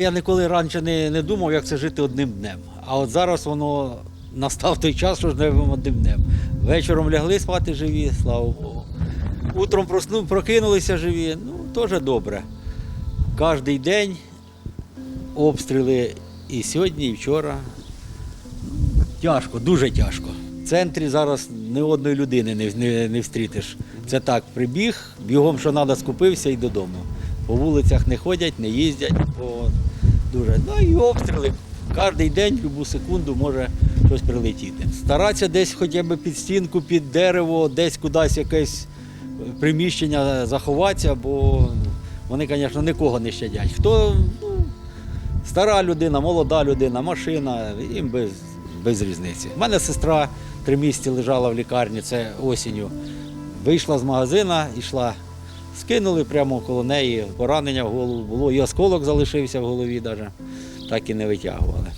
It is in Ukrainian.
Я ніколи раніше не, не думав, як це жити одним днем. А от зараз воно настав той час, що живемо одним днем. Вечором лягли спати живі, слава Богу. Утром просну, прокинулися живі, ну теж добре. Кожний день обстріли і сьогодні, і вчора. Тяжко, дуже тяжко. В центрі зараз ні одної людини не, не, не встрітиш. Це так, прибіг, бігом, що треба, скупився і додому. По вулицях не ходять, не їздять. По... Дуже. Ну і обстріли. Кожен день, любу секунду може щось прилетіти. Старатися десь хоча б під стінку, під дерево, десь кудись якесь приміщення заховатися, бо вони, звісно, нікого не щадять. Хто ну, стара людина, молода людина, машина, їм без, без різниці. У мене сестра три місяці лежала в лікарні, це осінню. Вийшла з магазина, йшла, скинули прямо коло неї, поранення в голову було, і осколок залишився в голові навіть, так і не витягували.